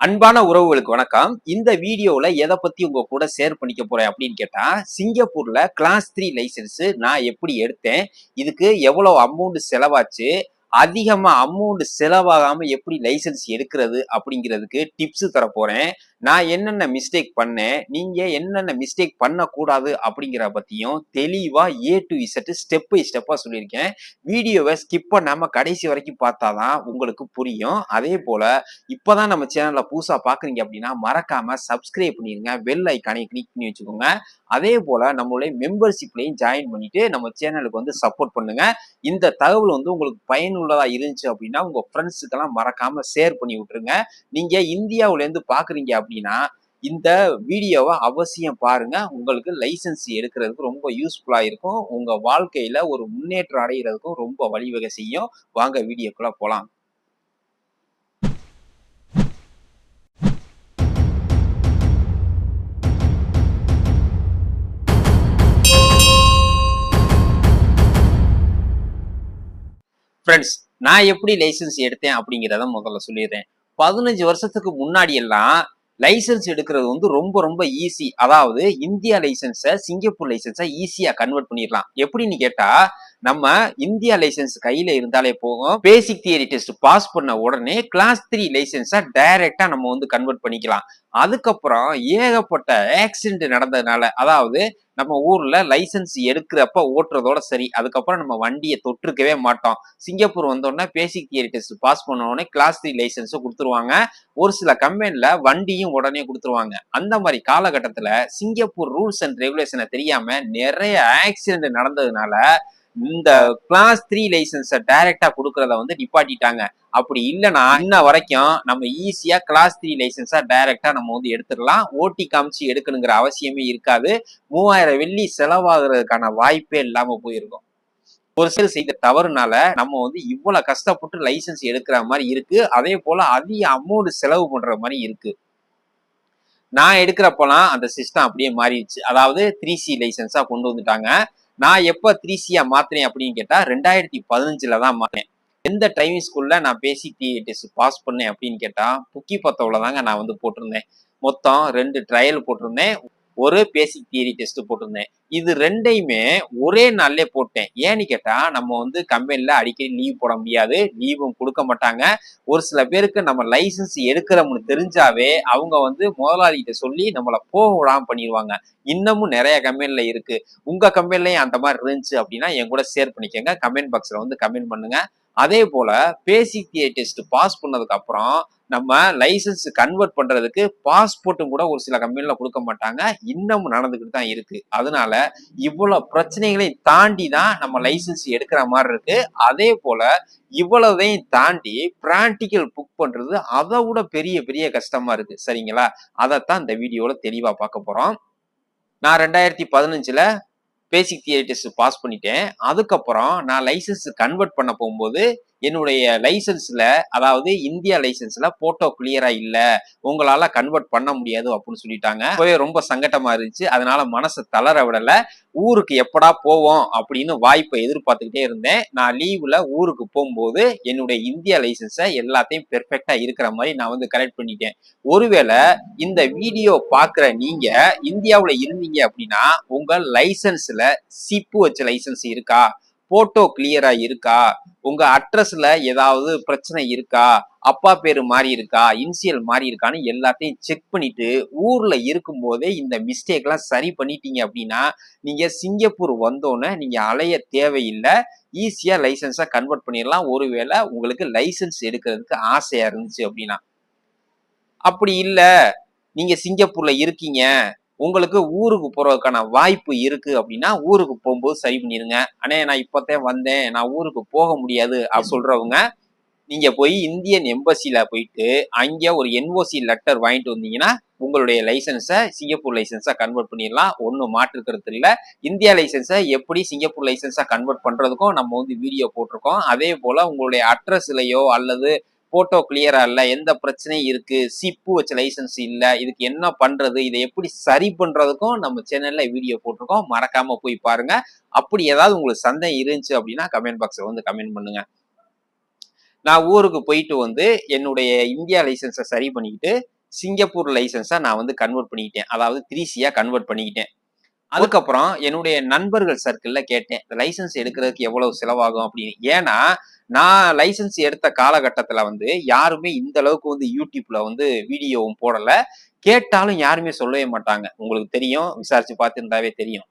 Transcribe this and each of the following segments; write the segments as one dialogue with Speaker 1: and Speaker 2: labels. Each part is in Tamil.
Speaker 1: அன்பான உறவுகளுக்கு வணக்கம். இந்த வீடியோவில் எதை பற்றி உங்கள் கூட ஷேர் பண்ணிக்க போகிறேன் அப்படின்னு கேட்டால் சிங்கப்பூரில் கிளாஸ் த்ரீ லைசன்ஸு நான் எப்படி எடுத்தேன் இதுக்கு எவ்வளோ அமௌண்ட் செலவாச்சு அதிகமாக அமௌண்ட் செலவாகாமல் எப்படி லைசன்ஸ் எடுக்கிறது அப்படிங்கிறதுக்கு டிப்ஸு தரப்போகிறேன் நான் என்னென்ன மிஸ்டேக் பண்ணேன் நீங்க என்னென்ன மிஸ்டேக் பண்ணக்கூடாது அப்படிங்கிற பத்தியும் தெளிவா A to Z step by ஸ்டெப்பா சொல்லியிருக்கேன். வீடியோவை ஸ்கிப் பண்ணாம கடைசி வரைக்கும் பார்த்தாதான் உங்களுக்கு புரியும். அதே போல இப்பதான் நம்ம சேனல்ல புதுசா பாக்குறீங்க அப்படின்னா மறக்காம சப்ஸ்கிரைப் பண்ணிருங்க. பெல் ஐக்கானை கிளிக் பண்ணி வச்சுக்கோங்க. அதே போல நம்மளுடைய மெம்பர்ஷிப்லையும் ஜாயின் பண்ணிட்டு நம்ம சேனலுக்கு வந்து சப்போர்ட் பண்ணுங்க. இந்த தகவல் வந்து உங்களுக்கு பயனுள்ளதா இருந்துச்சு அப்படின்னா உங்க ஃப்ரெண்ட்ஸுக்கெல்லாம் மறக்காம ஷேர் பண்ணி விட்டுருங்க. நீங்க இந்தியாவிலேருந்து பார்க்குறீங்க பாக்குறீங்க அப்படின்னா இந்த வீடியோவை அவசியம் பாருங்க. உங்களுக்கு லைசன்ஸ் எடுக்கிறதுக்கு ரொம்ப யூஸ்ஃபுல்லா இருக்கும். உங்க வாழ்க்கையில ஒரு முன்னேற்றம் அடைகிறதுக்கும் ரொம்ப வழிவகை செய்யும். வாங்க வீடியோக்குள்ள போலாம். ஃப்ரெண்ட்ஸ் நான் எப்படி லைசன்ஸ் எடுத்தேன் அப்படிங்கிறத முதல்ல சொல்லிடுறேன். பதினஞ்சு வருஷத்துக்கு முன்னாடி எல்லாம் லைசன்ஸ் எடுக்கிறது வந்து ரொம்ப ரொம்ப ஈஸி அதாவது இந்தியா லைசன்ஸை சிங்கப்பூர் லைசன்ஸை ஈஸியாக கன்வெர்ட் பண்ணிடலாம். எப்படின்னு கேட்டால் நம்ம இந்தியா லைசன்ஸ் கையில இருந்தாலே போகும் பேசிக் தியரி டெஸ்ட் பாஸ் பண்ண உடனே கிளாஸ் த்ரீ லைசன்ஸை டைரக்டா நம்ம வந்து கன்வெர்ட் பண்ணிக்கலாம். அதுக்கப்புறம் ஏகப்பட்ட ஆக்சிடென்ட் நடந்ததுனால அதாவது நம்ம ஊர்ல லைசன்ஸ் எடுக்கிறப்ப ஓட்டுறதோட சரி. அதுக்கப்புறம் நம்ம வண்டியை தொற்றுக்கவே மாட்டோம். சிங்கப்பூர் வந்தோடனே பேசிக் தியரி டெஸ்ட் பாஸ் பண்ண உடனே கிளாஸ் த்ரீ லைசன்ஸும் கொடுத்துருவாங்க. ஒரு சில கம்பெனில வண்டியும் உடனே கொடுத்துருவாங்க. அந்த மாதிரி காலகட்டத்துல சிங்கப்பூர் ரூல்ஸ் அண்ட் ரெகுலேஷனை தெரியாம நிறைய ஆக்சிடென்ட் நடந்ததுனால இந்த கிளாஸ் த்ரீ லைசன்ஸை டைரக்டா கொடுக்கறத வந்து நிப்பாட்டிட்டாங்க. அப்படி இல்லைன்னா இன்ன வரைக்கும் நம்ம ஈஸியா கிளாஸ் த்ரீ லைசன்ஸா டைரக்டா நம்ம வந்து எடுத்துடலாம். ஓட்டி காமிச்சு எடுக்கணுங்கிற அவசியமே இருக்காது. மூவாயிரம் வெள்ளி செலவாகிறதுக்கான வாய்ப்பே இல்லாம போயிருக்கும். ஒரு சிலர் செய்த தவறுனால நம்ம வந்து இவ்வளவு கஷ்டப்பட்டு லைசன்ஸ் எடுக்கிற மாதிரி இருக்கு. அதே போல அதிக அமௌண்ட் செலவு பண்ற மாதிரி இருக்கு. நான் எடுக்கிறப்பெல்லாம் அந்த சிஸ்டம் அப்படியே மாறிடுச்சு. அதாவது த்ரீ சி லைசன்ஸா கொண்டு வந்துட்டாங்க. நான் எப்போ த்ரீ சியா மாத்தினேன் அப்படின்னு கேட்டா ரெண்டாயிரத்தி பதினஞ்சுல தான் மாத்தினேன் எந்த டைமிங் ஸ்கூல்ல நான் பேசிக் டெஸ்ட் பாஸ் பண்ணேன் அப்படின்னு கேட்டா புக்கி பத்தவுல தாங்க நான் வந்து போட்டிருந்தேன். மொத்தம் ரெண்டு ட்ரையல் போட்டிருந்தேன். ஒரு பேசிக் தியரி டெஸ்ட் போட்டிருந்தேன். இது ரெண்டையுமே ஒரே நாள்லே போட்டேன். ஏன்னு கேட்டா நம்ம வந்து கம்பெனில அடிக்கடி லீவ் போட முடியாது. லீவும் கொடுக்க மாட்டாங்க. ஒரு சில பேருக்கு நம்ம லைசன்ஸ் எடுக்கிறோம்னு தெரிஞ்சாவே அவங்க வந்து முதலாளிகிட்ட சொல்லி நம்மளை போக விடாம பண்ணிடுவாங்க இன்னமும் நிறைய கம்பெனில இருக்கு. உங்க கம்பெனிலையும் அந்த மாதிரி இருந்துச்சு அப்படின்னா என் கூட ஷேர் பண்ணிக்கோங்க. கமெண்ட் பாக்ஸ்ல வந்து கமெண்ட் பண்ணுங்க. அதே போல பேசிக் டெஸ்ட் பாஸ் பண்ணதுக்கு அப்புறம் நம்ம லைசன்ஸ் கன்வெர்ட் பண்றதுக்கு பாஸ்போர்ட்டும் கூட ஒரு சில கம்பெனில கொடுக்க மாட்டாங்க. இன்னமும் நடந்துக்கிட்டு தான் இருக்கு. அதனால இவ்வளவு பிரச்சனைகளையும் தாண்டி தான் நம்ம லைசன்ஸ் எடுக்கிற மாதிரி இருக்கு. அதே போல இவ்வளவையும் தாண்டி பிராக்டிக்கல் புக் பண்றது அதை விட பெரிய பெரிய கஷ்டமா இருக்கு. சரிங்களா? அதைத்தான் இந்த வீடியோல தெளிவா பார்க்க போறோம். நான் ரெண்டாயிரத்தி பதினஞ்சுல பேசிக் தியரி டெஸ்ட் பாஸ் பண்ணிட்டேன். அதுக்கப்புறம் நான் லைசன்ஸ் கன்வெர்ட் பண்ண போகும்போது என்னுடைய லைசன்ஸ்ல அதாவது இந்தியா லைசன்ஸ்ல போட்டோ கிளியரா இல்ல. உங்களால கன்வெர்ட் பண்ண முடியாது அப்படின்னு சொல்லிட்டாங்க. போய் ரொம்ப சங்கட்டமா இருந்துச்சு. அதனால மனசை தளர விடல. ஊருக்கு எப்படா போவோம் அப்படின்னு வாய்ப்பை எதிர்பார்த்துக்கிட்டே இருந்தேன். நான் லீவ்ல ஊருக்கு போகும்போது என்னுடைய இந்தியா லைசன்ஸை எல்லாத்தையும் பெர்ஃபெக்டா இருக்கிற மாதிரி நான் வந்து கரெக்ட் பண்ணிட்டேன். ஒருவேளை இந்த வீடியோ பாக்குற நீங்க இந்தியாவுல இருந்தீங்க அப்படின்னா உங்க லைசன்ஸ்ல சிப்பு வச்ச லைசன்ஸ் இருக்கா? போட்டோ கிளியரா இருக்கா? உங்க அட்ரஸ்ல ஏதாவது பிரச்சனை இருக்கா? அப்பா பேரு மாறி இருக்கா? இன்சியல் மாறி இருக்கான்னு எல்லாத்தையும் செக் பண்ணிட்டு ஊர்ல இருக்கும் போதே இந்த மிஸ்டேக் எல்லாம் சரி பண்ணிட்டீங்க அப்படின்னா நீங்க சிங்கப்பூர் வந்தோன்னே நீங்க அலைய தேவையில்லை. ஈஸியா லைசன்ஸா கன்வெர்ட் பண்ணிடலாம். ஒருவேளை உங்களுக்கு லைசன்ஸ் எடுக்கிறதுக்கு ஆசையா இருந்துச்சு அப்படின்னா. அப்படி இல்லை. நீங்க சிங்கப்பூர்ல இருக்கீங்க. உங்களுக்கு ஊருக்கு போறதுக்கான வாய்ப்பு இருக்கு அப்படின்னா ஊருக்கு போகும்போது சரி பண்ணிருங்க. அண்ணே நான் இப்போத்தான் வந்தேன். நான் ஊருக்கு போக முடியாது அப்படி சொல்றவங்க நீங்க போய் இந்தியன் எம்பசில போயிட்டு அங்க ஒரு என்ஓசி லெட்டர் வாங்கிட்டு வந்தீங்கன்னா உங்களுடைய லைசன்ஸை சிங்கப்பூர் லைசன்ஸா கன்வெர்ட் பண்ணிடலாம். ஒன்றும் மாற்றுக்கிறது இல்லை. இந்தியா லைசன்ஸை எப்படி சிங்கப்பூர் லைசன்ஸா கன்வெர்ட் பண்றதுக்கும் நம்ம வந்து வீடியோ போட்டிருக்கோம். அதே போல உங்களுடைய அட்ரஸ்லையோ அல்லது போட்டோ கிளியரா இல்ல எந்த பிரச்சனையும் இருக்கு சிப்பு வச்ச லைசன்ஸ் இல்ல இதுக்கு என்ன பண்றது இதை எப்படி சரி பண்றதுக்கும் நம்ம சேனல்ல வீடியோ போட்டிருக்கோம். மறக்காம போய் பாருங்க. அப்படி ஏதாவது உங்களுக்கு சந்தேகம் இருந்துச்சு அப்படின்னா கமெண்ட் பாக்ஸ்ல வந்து கமெண்ட் பண்ணுங்க. நான் ஊருக்கு போயிட்டு வந்து என்னுடைய இந்தியா லைசன்ஸை சரி பண்ணிக்கிட்டு சிங்கப்பூர் லைசன்ஸை நான் வந்து கன்வெர்ட் பண்ணிக்கிட்டேன். அதாவது த்ரீசியாக கன்வெர்ட் பண்ணிக்கிட்டேன். அதுக்கப்புறம் என்னுடைய நண்பர்கள் சர்க்கிள்ல கேட்டேன் லைசன்ஸ் எடுக்கிறதுக்கு எவ்வளவு செலவாகும்? அப்படின்னு. ஏன்னா நான் லைசன்ஸ் எடுத்த காலகட்டத்துல வந்து யாருமே இந்த அளவுக்கு வந்து யூடியூப்ல வந்து வீடியோவும் போடல. கேட்டாலும் யாருமே சொல்லவே மாட்டாங்க. உங்களுக்கு தெரியும் விசாரிச்சு பார்த்துருந்தாவே தெரியும்.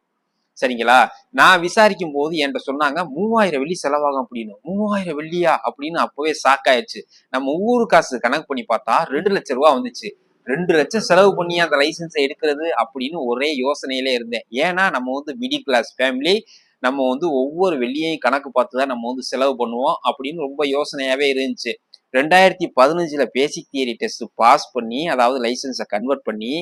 Speaker 1: சரிங்களா? நான் விசாரிக்கும் போது என்கிட்ட சொன்னாங்க மூவாயிரம் வெள்ளி செலவாகும் அப்படின்னு. மூவாயிரம் வெள்ளியா? அப்படின்னு அப்பவே ஷாக் ஆயிடுச்சு. நம்ம ஊரு காசு கணக்கு பண்ணி பார்த்தா ரெண்டு லட்சம் ரூபா வந்துச்சு. ரெண்டு லட்சம் செலவு பண்ணி அந்த லைசன்ஸை எடுக்கிறது அப்படின்னு ஒரே யோசனையிலே இருந்தேன். ஏன்னா நம்ம வந்து மிடில் கிளாஸ் ஃபேமிலி நம்ம வந்து ஒவ்வொரு வெள்ளியையும் கணக்கு பார்த்து தான் நம்ம வந்து செலவு பண்ணுவோம் அப்படின்னு ரொம்ப யோசனையாகவே இருந்துச்சு. ரெண்டாயிரத்தி பதினஞ்சில் பேசிக் தியரி டெஸ்ட் பாஸ் பண்ணி அதாவது லைசன்ஸை கன்வெர்ட் பண்ணி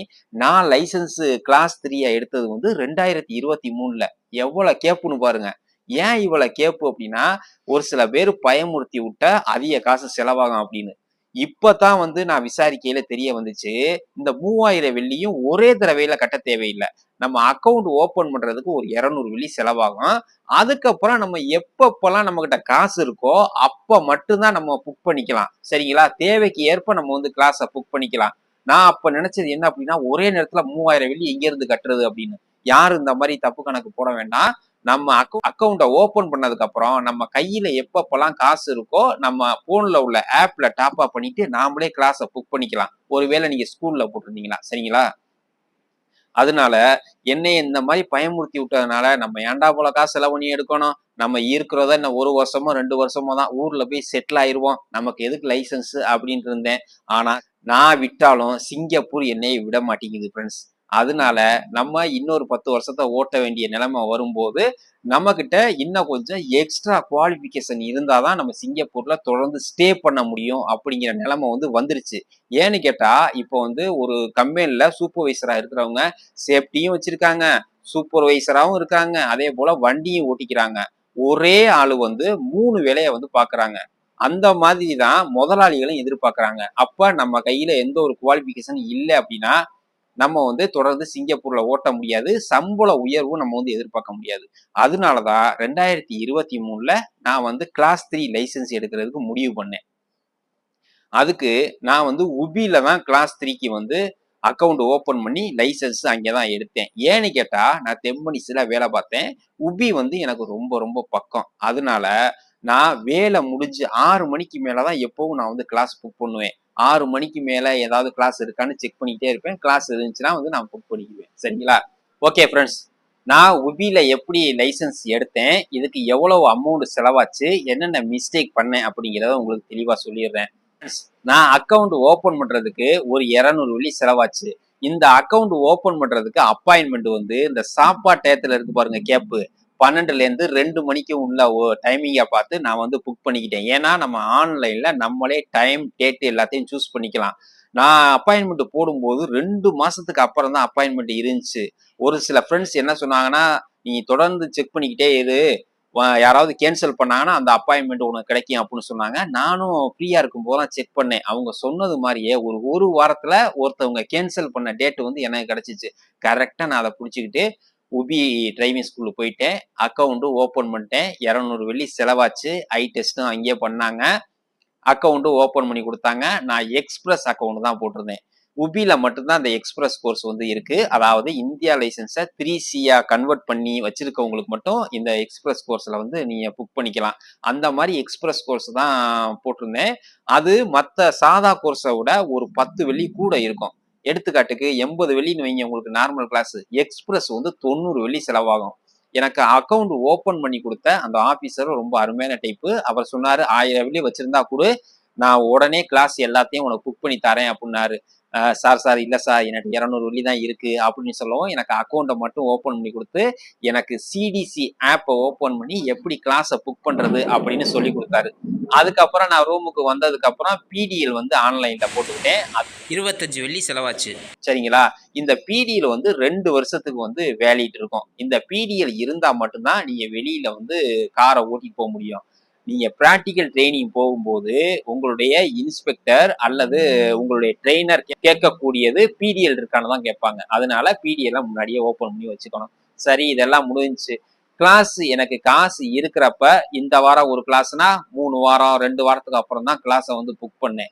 Speaker 1: நான் லைசன்ஸு கிளாஸ் த்ரீயா எடுத்தது வந்து ரெண்டாயிரத்தி இருபத்தி மூணில். எவ்வளோ கேப்புன்னு பாருங்க. ஏன் இவ்வளோ கேப்பு அப்படின்னா ஒரு சில பேர் பயமுறுத்தி விட்டா அதிக காசு செலவாகும் அப்படின்னு. இப்பதான் வந்து நான் விசாரிக்கையில தெரிய வந்துச்சு இந்த மூவாயிரம் வெள்ளியும் ஒரே தடவையில கட்ட தேவையில்லை. நம்ம அக்கௌண்ட் ஓபன் பண்றதுக்கு ஒரு இருநூறு வெள்ளி செலவாகும். அதுக்கப்புறம் நம்ம எப்பப்பெல்லாம் நம்ம கிட்ட காசு இருக்கோ அப்ப மட்டும்தான் நம்ம புக் பண்ணிக்கலாம். சரிங்களா? தேவைக்கு ஏற்ப நம்ம வந்து கிளாஸை புக் பண்ணிக்கலாம். நான் அப்ப நினைச்சது என்ன அப்படின்னா ஒரே நேரத்துல மூவாயிரம் வெள்ளி எங்க இருந்து கட்டுறது அப்படின்னு. யாரும் இந்த மாதிரி தப்பு கணக்கு போட வேண்டாம். நம்ம அக்கௌ அக்கௌண்ட்டை ஓப்பன் பண்ணதுக்கு அப்புறம் நம்ம கையில எப்பப்பெல்லாம் காசு இருக்கோ நம்ம போன்ல உள்ள ஆப்ல டாப் அப் பண்ணிட்டு நாமளே கிளாஸை புக் பண்ணிக்கலாம். ஒருவேளை நீங்க ஸ்கூல்ல போட்டிருந்தீங்களா? சரிங்களா? அதனால என்னை இந்த மாதிரி பயமுறுத்தி விட்டதுனால நம்ம ஏன்டா போல காசு செலவு பண்ணி எடுக்கணும்? நம்ம இருக்கிறத இன்னும் ஒரு வருஷமோ ரெண்டு வருஷமோ தான் ஊர்ல போய் செட்டில் ஆயிருவோம். நமக்கு எதுக்கு லைசன்ஸ் அப்படின்ட்டு இருந்தேன். ஆனா நான் விட்டாலும் சிங்கப்பூர் என்னையை விட மாட்டேங்குது ஃப்ரெண்ட்ஸ் அதனால நம்ம இன்னொரு பத்து வருஷத்தை ஓட்ட வேண்டிய நிலைமை வரும்போது நம்ம கிட்ட இன்னும் கொஞ்சம் எக்ஸ்ட்ரா குவாலிஃபிகேஷன் இருந்தாதான் நம்ம சிங்கப்பூர்ல தொடர்ந்து ஸ்டே பண்ண முடியும் அப்படிங்கிற நிலைமை வந்து வந்துருச்சு. ஏன்னு கேட்டா இப்போ வந்து ஒரு கம்பெனில சூப்பர்வைசரா இருக்கிறவங்க சேஃப்டியும் வச்சிருக்காங்க சூப்பர்வைசராகவும் இருக்காங்க அதே போல வண்டியும் ஓட்டிக்கிறாங்க. ஒரே ஆளு வந்து மூணு வேலையை வந்து பார்க்குறாங்க அந்த மாதிரி தான் முதலாளிகளும் எதிர்பார்க்குறாங்க. அப்போ நம்ம கையில் எந்த ஒரு குவாலிஃபிகேஷன் இல்லை அப்படின்னா நம்ம வந்து தொடர்ந்து சிங்கப்பூர்ல ஓட்ட முடியாது. சம்பள உயர்வும் நம்ம வந்து எதிர்பார்க்க முடியாது. அதனாலதான் ரெண்டாயிரத்தி இருபத்தி மூணுல நான் வந்து கிளாஸ் த்ரீ லைசன்ஸ் எடுக்கிறதுக்கு முடிவு பண்ணேன். அதுக்கு நான் வந்து உபியில தான் கிளாஸ் த்ரீக்கு வந்து அக்கௌண்ட் ஓப்பன் பண்ணி லைசன்ஸ் அங்கே தான் எடுத்தேன். ஏன்னு கேட்டால் நான் தெம்பனிஸில் வேலை பார்த்தேன். உபி வந்து எனக்கு ரொம்ப ரொம்ப பக்கம். அதனால நான் வேலை முடிஞ்சு ஆறு மணிக்கு மேலே தான் எப்பவும் நான் வந்து கிளாஸ் புக் பண்ணுவேன். ஆறு மணிக்கு மேல ஏதாவது கிளாஸ் இருக்கான்னு செக் பண்ணிக்கிட்டே இருப்பேன். கிளாஸ் இருந்துச்சுன்னா வந்து நான் புக் பண்ணிக்குவேன் சரிங்களா? ஓகே ஃப்ரெண்ட்ஸ் நான் உபியில எப்படி லைசன்ஸ் எடுத்தேன் இதுக்கு எவ்வளவு அமௌண்ட் செலவாச்சு என்னென்ன மிஸ்டேக் பண்ணேன் அப்படிங்கிறத உங்களுக்கு தெளிவா சொல்லிடுறேன். நான் அக்கௌண்ட் ஓபன் பண்றதுக்கு ஒரு இரநூறு வெள்ளி செலவாச்சு. இந்த அக்கௌண்ட் ஓபன் பண்றதுக்கு அப்பாயின்மெண்ட் வந்து இந்த சாப்பாடு டயத்துல இருக்கு பாருங்க கேப்பு. பன்னெண்டுலேருந்து ரெண்டு மணிக்கு உள்ள டைமிங்கை பார்த்து நான் வந்து புக் பண்ணிக்கிட்டேன். ஏன்னா நம்ம ஆன்லைனில் நம்மளே டைம் டேட் எல்லாத்தையும் சூஸ் பண்ணிக்கலாம். நான் அப்பாயின்மெண்ட் போடும்போது ரெண்டு மாதத்துக்கு அப்புறம் தான் அப்பாயின்மெண்ட் இருந்துச்சு. ஒரு சில ஃப்ரெண்ட்ஸ் என்ன சொன்னாங்கன்னா நீ தொடர்ந்து செக் பண்ணிக்கிட்டே இரு. யாராவது கேன்சல் பண்ணாங்கன்னா அந்த அப்பாயின்மெண்ட் உனக்கு கிடைக்கும் அப்படின்னு சொன்னாங்க. நானும் ஃப்ரீயாக இருக்கும் போதெல்லாம் செக் பண்ணேன். அவங்க சொன்னது மாதிரியே ஒரு ஒரு வாரத்தில் ஒருத்தவங்க கேன்சல் பண்ண டேட் வந்து எனக்கு கிடச்சிச்சு. கரெக்டாக நான் அதை பிடிச்சிக்கிட்டு உபி டிரைவிங் ஸ்கூலுக்கு போயிட்டேன். அக்கௌண்ட்டு ஓப்பன் பண்ணிட்டேன். இரநூறு வெள்ளி செலவாச்சு. ஐ டெஸ்ட்டும் அங்கேயே பண்ணாங்க. அக்கௌண்ட்டு ஓப்பன் பண்ணி கொடுத்தாங்க. நான் எக்ஸ்பிரஸ் அக்கௌண்ட் தான் போட்டிருந்தேன். உபியில் மட்டும்தான் அந்த எக்ஸ்பிரஸ் கோர்ஸ் வந்து இருக்குது அதாவது இந்தியா லைசன்ஸை த்ரீ சியாக கன்வெர்ட் பண்ணி வச்சுருக்கவங்களுக்கு மட்டும் இந்த எக்ஸ்பிரஸ் கோர்ஸில் வந்து நீங்கள் புக் பண்ணிக்கலாம். அந்த மாதிரி எக்ஸ்பிரஸ் கோர்ஸ் தான் போட்டிருந்தேன். அது மற்ற சாதா கோர்ஸை விட ஒரு பத்து வெள்ளி கூட இருக்கும். எடுத்துக்காட்டுக்கு எண்பது வெள்ளின்னு வைங்க உங்களுக்கு நார்மல் கிளாஸ் எக்ஸ்பிரஸ் வந்து தொண்ணூறு வெள்ளி செலவாகும். எனக்கு அக்கௌண்ட் ஓப்பன் பண்ணி கொடுத்த அந்த ஆபீசர் ரொம்ப அருமையான டைப்பு அவர் சொன்னாரு ஆயிரம் வெள்ளி வச்சிருந்தா கூட. நான் உடனே கிளாஸ் எல்லாத்தையும் உனக்கு புக் பண்ணி தரேன் அப்படின்னாரு. சார் சார் இல்ல சார் எனக்கு இரநூறு வெள்ளி தான் இருக்கு அப்படின்னு சொல்லவும் எனக்கு அக்கௌண்ட்டை மட்டும் ஓபன் பண்ணி கொடுத்து எனக்கு சிடிசி ஆப்பை ஓபன் பண்ணி எப்படி கிளாஸை புக் பண்றது அப்படின்னு சொல்லி கொடுத்தாரு. அதுக்கப்புறம் நான் ரூமுக்கு வந்ததுக்கு அப்புறம் பிடிஎல் வந்து ஆன்லைன்ல போட்டுக்கிட்டேன்.
Speaker 2: இருபத்தஞ்சு வெள்ளி செலவாச்சு.
Speaker 1: சரிங்களா? இந்த பிடிஎல் வந்து ரெண்டு வருஷத்துக்கு வந்து வேலிட் இருக்கும். இந்த பிடிஎல் இருந்தா மட்டும்தான் நீங்க வெளியில வந்து காரை ஓட்டிட்டு போக முடியும். நீங்க பிராக்டிக்கல் ட்ரைனிங் போகும்போது உங்களுடைய இன்ஸ்பெக்டர் அல்லது உங்களுடைய ட்ரெயினர் கேட்கக்கூடியது பிடிஎல் இருக்கான்னு தான் கேட்பாங்க. அதனால பிடிஎல் முன்னாடியே ஓப்பன் பண்ணி வச்சுக்கணும். சரி இதெல்லாம் முடிஞ்சிச்சு. கிளாஸ் எனக்கு காசு இருக்கிறப்ப இந்த வாரம் ஒரு கிளாஸ்னா மூணு வாரம் ரெண்டு வாரத்துக்கு அப்புறம் தான் கிளாஸை வந்து புக் பண்ணேன்.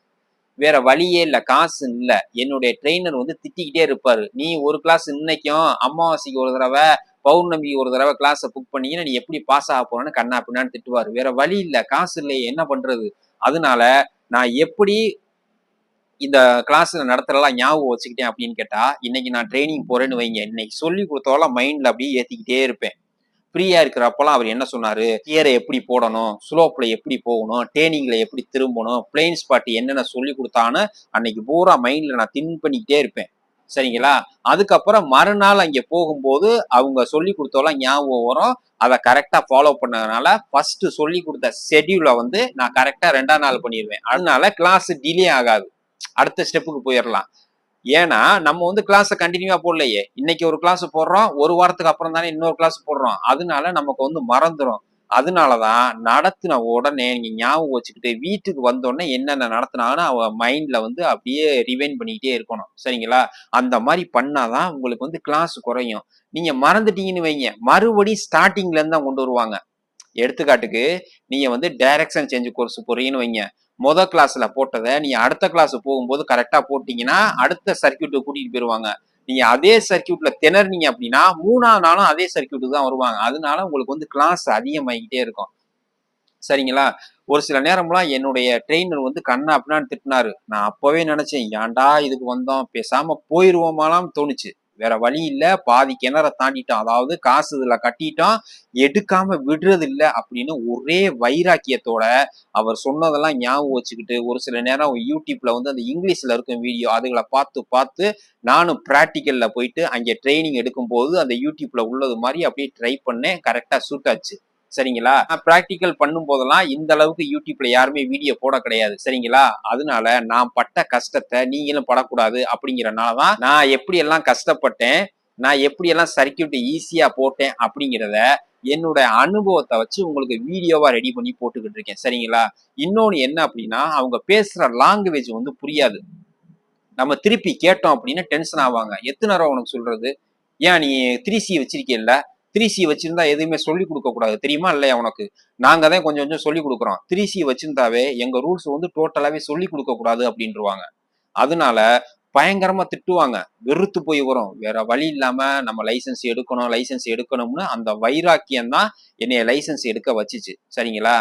Speaker 1: வேற வழியே இல்லை காசு இல்லை. என்னுடைய ட்ரெயினர் வந்து திட்டிக்கிட்டே இருப்பாரு. நீ ஒரு கிளாஸ் இன்னைக்கும் அமாவாசைக்கு ஒரு தடவை பௌர்ணமிக்கு ஒரு தடவை கிளாஸை புக் பண்ணீங்கன்னா நீ எப்படி பாஸ் ஆக போறேன்னு கண்ணா பின்னான்னு திட்டுவார். வேற வழி இல்லை. காசு இல்லையே என்ன பண்றது? அதனால நான் எப்படி இந்த கிளாஸ் நடத்துறலாம் ஞாபகம் வச்சுக்கிட்டேன் அப்படின்னு கேட்டா இன்னைக்கு நான் ட்ரைனிங் போறேன்னு வைங்க. இன்னைக்கு சொல்லி கொடுத்தவெல்லாம் மைண்ட்ல அப்படியே ஏத்திக்கிட்டே இருப்பேன். ஃப்ரீயா இருக்கிறப்பெல்லாம் அவர் என்ன சொன்னாரு? கியரை எப்படி போடணும்? ஸ்லோப்ல எப்படி போகணும்? டேனிங்ல எப்படி திரும்பணும்? பிளெயின் ஸ்பாட் என்னென்ன சொல்லி கொடுத்தான்னு அன்னைக்கு பூரா மைண்ட்ல நான் தின் பண்ணிக்கிட்டே இருப்பேன். சரிங்களா? அதுக்கப்புறம் மறுநாள் அங்கே போகும்போது அவங்க சொல்லி கொடுத்தோலாம் ஞாபகம் வரும். அதை கரெக்டாக ஃபாலோ பண்ணதுனால ஃபர்ஸ்ட் சொல்லி கொடுத்த ஷெட்யூலை வந்து நான் கரெக்டாக ரெண்டாம் நாள் பண்ணிடுவேன் அதனால கிளாஸ் டிலே ஆகாது. அடுத்த ஸ்டெப்புக்கு போயிடலாம் ஏன்னா நம்ம வந்து கிளாஸை கண்டினியூவா போடலையே. இன்னைக்கு ஒரு கிளாஸ் போடுறோம் ஒரு வாரத்துக்கு அப்புறம் தானே இன்னொரு கிளாஸ் போடுறோம். அதனால நமக்கு வந்து மறந்துடும் அதனாலதான் நடத்தின உடனே நீங்க ஞாபகம் வச்சுக்கிட்டு வீட்டுக்கு வந்தோடனே என்னென்ன நடத்தினாங்கன்னு அவ மைண்ட்ல வந்து அப்படியே ரிவைன் பண்ணிக்கிட்டே இருக்கணும். சரிங்களா? அந்த மாதிரி பண்ணாதான் உங்களுக்கு வந்து கிளாஸ் குறையும். நீங்க மறந்துட்டீங்கன்னு வைங்க. மறுபடியும் ஸ்டார்டிங்ல இருந்து தான் கொண்டு வருவாங்க. எடுத்துக்காட்டுக்கு நீங்க வந்து டைரக்ஷன் சேஞ்ச் கோர்ஸ் போறீங்கன்னு வைங்க. முதல் கிளாஸ்ல போட்டதை நீங்க அடுத்த கிளாஸ் போகும்போது கரெக்டா போட்டீங்கன்னா அடுத்த சர்க்கியூட்டை கூட்டிட்டு போயிருவாங்க. நீங்க அதே சர்க்கியூட்ல திணறினீங்க அப்படின்னா மூணாவது நாளும் அதே சர்க்கியூட்டுக்கு தான் வருவாங்க. அதனால உங்களுக்கு வந்து கிளாஸ் அதிகமாகிக்கிட்டே இருக்கும். சரிங்களா? ஒரு சில நேரம்லாம் என்னுடைய ட்ரெயினர் வந்து கண்ணா அப்படின்னு திட்டினாரு. நான் அப்பவே நினைச்சேன் ஏன்டா இதுக்கு வந்தோம்? பேசாம போயிருவோமாலாம் தோணுச்சு. வேற வழி இல்ல. பாதி கிணற தாண்டிட்டோம் அதாவது காசு இதுல கட்டிட்டோம் எடுக்காம விடுறது இல்ல அப்படின்னு ஒரே வைராக்கியத்தோட அவர் சொன்னதெல்லாம் ஞாபகம் வச்சுக்கிட்டு ஒரு சில நேரம் யூடியூப்ல வந்து அந்த இங்கிலீஷ்ல இருக்கும் வீடியோ அதுகளை பார்த்து பார்த்து நானும் ப்ராக்டிக்கல்ல போயிட்டு அங்கே ட்ரைனிங் எடுக்கும்போது அந்த யூடியூப்ல உள்ளது மாதிரி அப்படியே ட்ரை பண்ணேன். கரெக்டா சூட் ஆச்சு. சரிங்களா? நான் ப்ராக்டிக்கல் பண்ணும் போதெல்லாம் இந்த அளவுக்கு யூடியூப்ல யாருமே வீடியோ போட கிடையாது. சரிங்களா? அதனால நான் பட்ட கஷ்டத்தை நீங்களும் படக்கூடாது அப்படிங்கிறனால தான் நான் எப்படி எல்லாம் கஷ்டப்பட்டேன் நான் எப்படி எல்லாம் சர்க்கியூட் ஈஸியா போட்டேன் அப்படிங்கிறத என்னோட அனுபவத்தை வச்சு உங்களுக்கு வீடியோவா ரெடி பண்ணி போட்டுக்கிட்டு இருக்கேன். சரிங்களா? இன்னொன்னு என்ன அப்படின்னா அவங்க பேசுற லாங்குவேஜ் வந்து புரியாது. நம்ம திருப்பி கேட்டோம் அப்படின்னா டென்ஷன் ஆவாங்க. எத்தனை நேரம் உனக்கு சொல்றது? ஏன் நீ த்ரீ சி வச்சிருக்கேல்ல த்ரீ சி வச்சிருந்தா எதுவுமே சொல்லி கொடுக்க கூடாது. தெரியுமா இல்லையா உனக்கு? நாங்க தான் கொஞ்சம் கொஞ்சம் சொல்லி கொடுக்குறோம். த்ரீ சி வச்சிருந்தாவே எங்க ரூல்ஸ் வந்து டோட்டலாவே சொல்லி கொடுக்க கூடாது அப்படின்றவாங்க அதனால பயங்கரமா திட்டுவாங்க. வெறுத்து போய் வரும். வேற வழி இல்லாம நம்ம லைசன்ஸ் எடுக்கணும் லைசன்ஸ் எடுக்கணும்னு அந்த வைராக்கியம் தான் என்னைய லைசன்ஸ் எடுக்க வச்சுச்சு. சரிங்களா?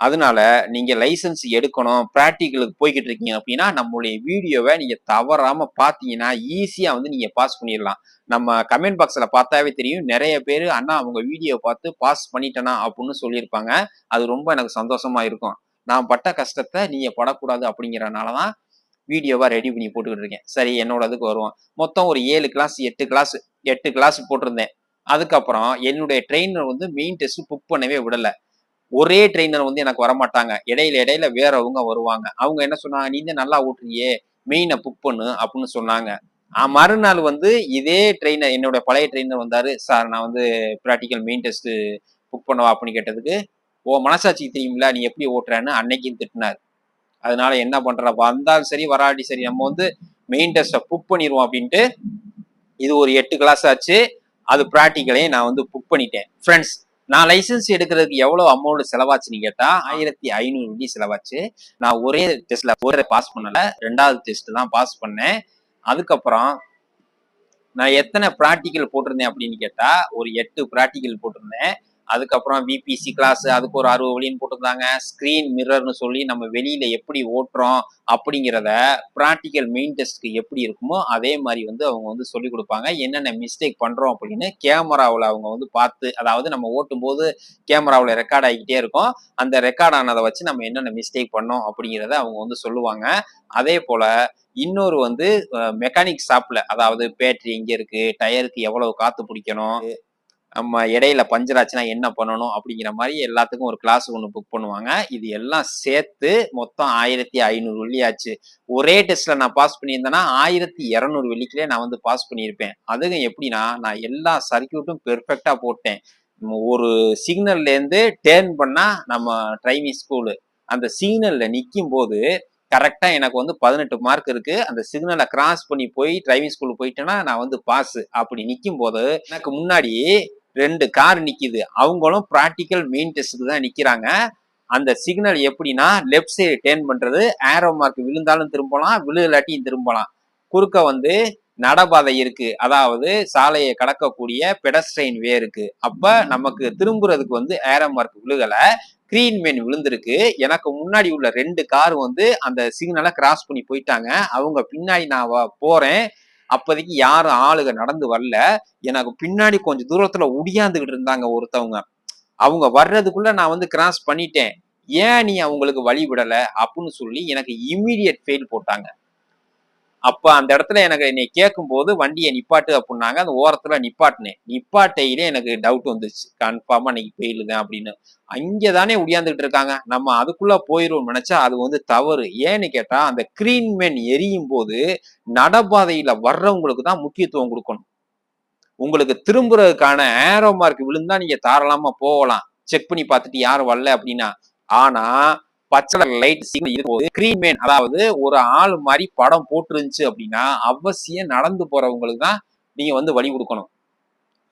Speaker 1: அதனால நீங்க லைசன்ஸ் எடுக்கணும் ப்ராக்டிக்கலுக்கு போய்கிட்டு இருக்கீங்க அப்படின்னா நம்மளுடைய வீடியோவை நீங்க தவறாம பாத்தீங்கன்னா ஈஸியா வந்து நீங்க பாஸ் பண்ணிடலாம். நம்ம கமெண்ட் பாக்ஸ்ல பார்த்தாவே தெரியும். நிறைய பேர் அண்ணா அவங்க வீடியோ பார்த்து பாஸ் பண்ணிட்டேனா அப்படின்னு சொல்லியிருப்பாங்க. அது ரொம்ப எனக்கு சந்தோஷமா இருக்கும். நான் பட்ட கஷ்டத்தை நீங்க படக்கூடாது அப்படிங்கறனாலதான் வீடியோவா ரெடி பண்ணி போட்டுக்கிட்டு இருக்கேன். சரி என்னோட இதுக்கு வருவோம். மொத்தம் ஒரு ஏழு கிளாஸ் எட்டு கிளாஸ் எட்டு கிளாஸ் போட்டிருந்தேன். அதுக்கப்புறம் என்னுடைய ட்ரெயினர் வந்து மெயின் டெஸ்ட் புக் பண்ணவே விடலை. ஒரே ட்ரெயினர் வந்து எனக்கு வரமாட்டாங்க. இடையில இடையில வேறவங்க வருவாங்க. அவங்க என்ன சொன்னாங்க? நீ தான் நல்லா ஓட்டுறியே. மெயினை புக் பண்ணு அப்படின்னு சொன்னாங்க. மறுநாள் வந்து இதே ட்ரெயினர் என்னோட பழைய ட்ரெயினர் வந்தாரு. சார் நான் வந்து ப்ராக்டிக்கல் மெயின் டெஸ்ட் புக் பண்ணவா? அப்படின்னு கேட்டதுக்கு ஓ மனசாட்சி தெரியும்ல நீ எப்படி ஓட்டுறேன்னு? அன்னைக்கும் திட்டினார். அதனால என்ன பண்ற? வந்தாலும் சரி வராட்டி சரி நம்ம வந்து மெயின் டெஸ்ட்டை புக் பண்ணிடுவோம் அப்படின்ட்டு இது ஒரு எட்டு கிளாஸ் ஆச்சு. அது ப்ராக்டிக்கலையும் நான் வந்து புக் பண்ணிட்டேன். ஃப்ரெண்ட்ஸ் நான் லைசன்ஸ் எடுக்கிறதுக்கு எவ்வளவு அமௌண்ட் செலவாச்சுன்னு கேட்டா? ஆயிரத்தி ஐநூறு வெள்ளி செலவாச்சு. நான் ஒரே டெஸ்ட்ல ஒரே பாஸ் பண்ணல. ரெண்டாவது டெஸ்ட் தான் பாஸ் பண்ணேன். அதுக்கப்புறம் நான் எத்தனை ப்ராக்டிக்கல் போட்டிருந்தேன் அப்படின்னு கேட்டா ஒரு எட்டு ப்ராக்டிக்கல் போட்டிருந்தேன். அதுக்கப்புறம் விபிசி கிளாஸ் அதுக்கு ஒரு அறுபது வழின்னு போட்டிருந்தாங்க. ஸ்க்ரீன் மிரர்னு சொல்லி நம்ம வெளியில எப்படி ஓட்டுறோம் அப்படிங்கிறத ப்ராக்டிக்கல் மெயின் டெஸ்ட்க்கு எப்படி இருக்குமோ அதே மாதிரி வந்து அவங்க வந்து சொல்லி கொடுப்பாங்க. என்னென்ன மிஸ்டேக் பண்றோம் அப்படின்னு கேமராவில் அவங்க வந்து பார்த்து அதாவது நம்ம ஓட்டும் போது கேமராவில் ரெக்கார்ட் ஆகிக்கிட்டே இருக்கும். அந்த ரெக்கார்ட் ஆனதை வச்சு நம்ம என்னென்ன மிஸ்டேக் பண்ணோம் அப்படிங்கிறத அவங்க வந்து சொல்லுவாங்க. அதே போல இன்னொரு வந்து மெக்கானிக் ஷாப்ல அதாவது பேட்டரி எங்க இருக்கு டயருக்கு எவ்வளவு காத்து பிடிக்கணும் நம்ம இடையில பஞ்சர் ஆச்சுன்னா என்ன பண்ணணும் அப்படிங்கிற மாதிரி எல்லாத்துக்கும் ஒரு கிளாஸ் ஒன்று புக் பண்ணுவாங்க. இது எல்லாம் சேர்த்து மொத்தம் ஆயிரத்தி ஐநூறு வெள்ளி ஆச்சு ஒரே டெஸ்ட்ல நான் பாஸ் பண்ணியிருந்தேன்னா ஆயிரத்தி இரநூறு வெள்ளிக்கிலே நான் வந்து பாஸ் பண்ணியிருப்பேன். அதுவும் எப்படின்னா நான் எல்லா சர்க்கியூட்டும் பெர்ஃபெக்டா போட்டேன். ஒரு சிக்னல்லேருந்து டேர்ன் பண்ணா நம்ம டிரைவிங் ஸ்கூலு அந்த சிக்னல்ல நிற்கும் போது கரெக்டாக எனக்கு வந்து பதினெட்டு மார்க் இருக்குது அந்த சிக்னலை கிராஸ் பண்ணி போய் டிரைவிங் ஸ்கூல் போயிட்டேன்னா நான் வந்து பாஸ் அப்படி நிற்கும் போது எனக்கு முன்னாடி ரெண்டு கார் நிற்கிது அவங்களும் ப்ராக்டிக்கல் மெயின் டெஸ்ட்டுக்கு தான் நிற்கிறாங்க அந்த சிக்னல் எப்படின்னா லெஃப்ட் சைடு டேர்ன் பண்ணுறது ஏரோ மார்க் விழுந்தாலும் திரும்பலாம் விழுகலாட்டியும் திரும்பலாம். குறுக்க வந்து நடபாதை இருக்கு. அதாவது சாலையை கடக்கக்கூடிய பெடஸ்ட்ரெயின் வே இருக்கு. அப்ப நமக்கு திரும்புறதுக்கு வந்து ஏரோ மார்க் விழுகல. கிரீன் மேன் விழுந்திருக்கு. எனக்கு முன்னாடி உள்ள ரெண்டு கார் வந்து அந்த சிக்னலை கிராஸ் பண்ணி போயிட்டாங்க. அவங்க பின்னாடி நான் போகிறேன் போறேன். அப்போதைக்கு யாரும் ஆளுக நடந்து வரல எனக்கு பின்னாடி கொஞ்சம் தூரத்துல உடியாந்துகிட்டு இருந்தாங்க ஒருத்தவங்க. அவங்க வர்றதுக்குள்ள நான் வந்து கிராஸ் பண்ணிட்டேன். ஏன் நீ அவங்களுக்கு வழி விடலை? அப்படின்னு சொல்லி எனக்கு இம்மீடியட் ஃபெயில் போட்டாங்க. அப்ப அந்த இடத்துல எனக்கு என்னை கேட்கும்போது வண்டியை நிப்பாட்டு அப்படின்னாங்க. அந்த ஓரத்துல நிப்பாட்டினேன். நிப்பாட்டையிலே எனக்கு டவுட் வந்துச்சு. கன்ஃபார்மா அன்னைக்கு ஃபெயில் தான் அப்படின்னு. அங்கதானே உடியாந்துக்கிட்டு இருக்காங்க நம்ம அதுக்குள்ள போயிரும் நினைச்சா அது வந்து தவறு. ஏன்னு கேட்டா அந்த கிரீன்மேன் எரியும் போது நடபாதையில வர்றவங்களுக்கு தான் முக்கியத்துவம் கொடுக்கணும். உங்களுக்கு திரும்புறதுக்கான ஏரோ மார்க் விழுந்தா நீங்க தாராளமா போகலாம். செக் பண்ணி பார்த்துட்டு யாரும் வரல அப்படின்னா ஆனா பச்சை லைட் சிக்னல் இருக்கும்போது கிரீமேன் அதாவது ஒரு ஆள் மாதிரி படம் போட்டுருந்துச்சு அப்படின்னா அவசியம் நடந்து போறவங்களுக்கு தான் நீங்க வந்து வழி கொடுக்கணும்.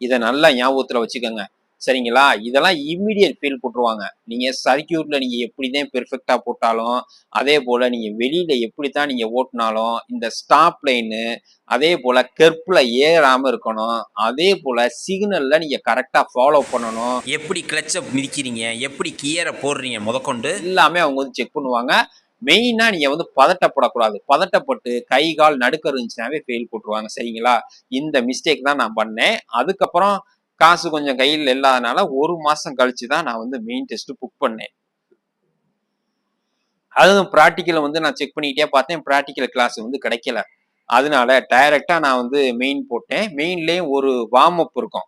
Speaker 1: இதை நல்லா ஞாபகத்துல வச்சுக்கோங்க. சரிங்களா? இதெல்லாம் இம்மிடியட் ஃபீல் போட்டுருவாங்க. நீங்க சர்க்கியூட்ல நீங்க எப்படிதான் பெர்ஃபெக்டா போட்டாலும் அதே போல நீங்க வெளியில எப்படித்தான் நீங்க ஓட்டினாலும் இந்த ஸ்டாப் லைனு அதே போல கெர்ப்ல ஏறாம இருக்கணும். அதே போல சிக்னல்ல நீங்க கரெக்டா ஃபாலோ பண்ணணும்.
Speaker 2: எப்படி கிளச்சை மிதிக்கிறீங்க? எப்படி கியரை போடுறீங்க முதற்கொண்டு?
Speaker 1: எல்லாமே அவங்க வந்து செக் பண்ணுவாங்க. மெயினா நீங்க வந்து பதட்டப்படக்கூடாது. பதட்டப்பட்டு கை கால் நடுக்க இருந்துச்சுனாவே ஃபெயில் போட்டுருவாங்க. சரிங்களா? இந்த மிஸ்டேக் தான் நான் பண்ணேன். அதுக்கப்புறம் காசு கொஞ்சம் கையில் இல்லாதனால ஒரு மாசம் கழிச்சு தான் நான் வந்து மெயின் டெஸ்ட் புக் பண்ணேன். அதுவும் ப்ராக்டிக்கல் வந்து நான் செக் பண்ணிக்கிட்டே பார்த்தேன் ப்ராக்டிக்கல் கிளாஸ் வந்து கிடைக்கல. அதனால டைரக்டா நான் வந்து மெயின் போட்டேன். மெயின்லேயும் ஒரு வார்ம் அப் இருக்கும்.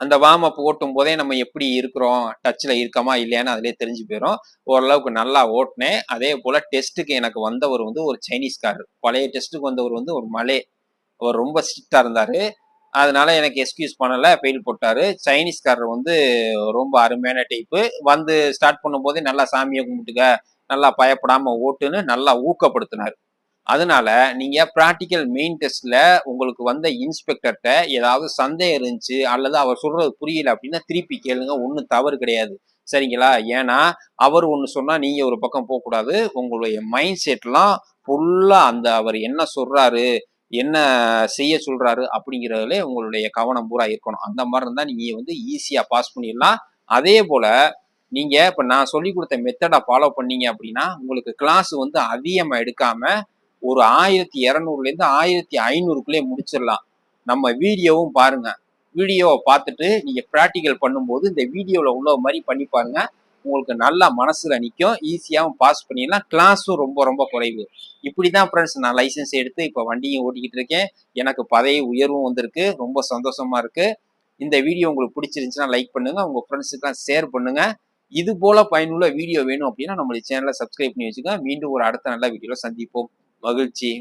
Speaker 1: அந்த வார்ம் அப் ஓட்டும் போதே நம்ம எப்படி இருக்கிறோம்? டச்சில் இருக்கமா இல்லையான்னு அதிலே தெரிஞ்சு போயிடும் ஓரளவுக்கு நல்லா ஓட்டினேன். அதே போல் டெஸ்ட்டுக்கு எனக்கு வந்தவர் வந்து ஒரு சைனீஸ்காரர் பழைய டெஸ்ட்டுக்கு வந்தவர் வந்து ஒரு மலே. அவர் ரொம்ப ஸ்ட்ரிக்டாக இருந்தார். அதனால எனக்கு எக்ஸ்கியூஸ் பண்ணல ஃபெயில் போட்டாரு. சைனீஸ்காரர் வந்து ரொம்ப அருமையான டைப்பு வந்து ஸ்டார்ட் பண்ணும்போதே நல்லா சாமியை கும்பிட்டுக்க நல்லா பயப்படாம ஓட்டுன்னு நல்லா ஊக்கப்படுத்தினார். அதனால நீங்க ப்ராக்டிக்கல் மெயின் டெஸ்ட்ல உங்களுக்கு வந்த இன்ஸ்பெக்டர்கிட்ட ஏதாவது சந்தேகம் இருந்துச்சு அல்லது அவர் சொல்றது புரியல அப்படின்னா திருப்பி கேளுங்க ஒன்றும் தவறு கிடையாது. சரிங்களா? ஏன்னா அவர் ஒன்று சொன்னா நீங்க ஒரு பக்கம் போகக்கூடாது. உங்களுடைய மைண்ட் செட்லாம் ஃபுல்லா அந்த அவர் என்ன சொல்றாரு என்ன செய்ய சொல்றாரு அப்படிங்கிறதுல உங்களுடைய கவனம் பூரா இருக்கணும். அந்த மாதிரி இருந்தால் நீங்க வந்து ஈஸியா பாஸ் பண்ணிடலாம். அதே போல நீங்க இப்ப நான் சொல்லி கொடுத்த மெத்தடை ஃபாலோ பண்ணீங்க அப்படின்னா உங்களுக்கு கிளாஸ் வந்து அதிகமா எடுக்காம ஒரு ஆயிரத்தி இரநூறுல இருந்து ஆயிரத்தி ஐநூறுக்குள்ளே முடிச்சிடலாம். நம்ம வீடியோவும் பாருங்க. வீடியோவை பார்த்துட்டு நீங்க ப்ராக்டிக்கல் பண்ணும்போது இந்த வீடியோவில் உள்ள மாதிரி பண்ணி பாருங்க. உங்களுக்கு நல்லா மனசில் நிற்கும் ஈஸியாகவும் பாஸ் பண்ணிடலாம். கிளாஸும் ரொம்ப ரொம்ப குறைவு. இப்படி தான் ஃப்ரெண்ட்ஸ் நான் லைசன்ஸ் எடுத்து இப்போ வண்டியும் ஓட்டிக்கிட்டு இருக்கேன். எனக்கு பதவி உயர்வும் வந்திருக்கு. ரொம்ப சந்தோஷமாக இருக்குது இந்த வீடியோ உங்களுக்கு பிடிச்சிருந்துச்சுன்னா லைக் பண்ணுங்கள் உங்கள் ஃப்ரெண்ட்ஸுக்கெல்லாம் ஷேர் பண்ணுங்கள் இது போல் பயனுள்ள வீடியோ வேணும் அப்படின்னா நம்மளுடைய சேனலை சப்ஸ்கிரைப் பண்ணி வச்சுக்கோங்க. மீண்டும் ஒரு அடுத்த நல்ல வீடியோவில் சந்திப்போம். மகிழ்ச்சி.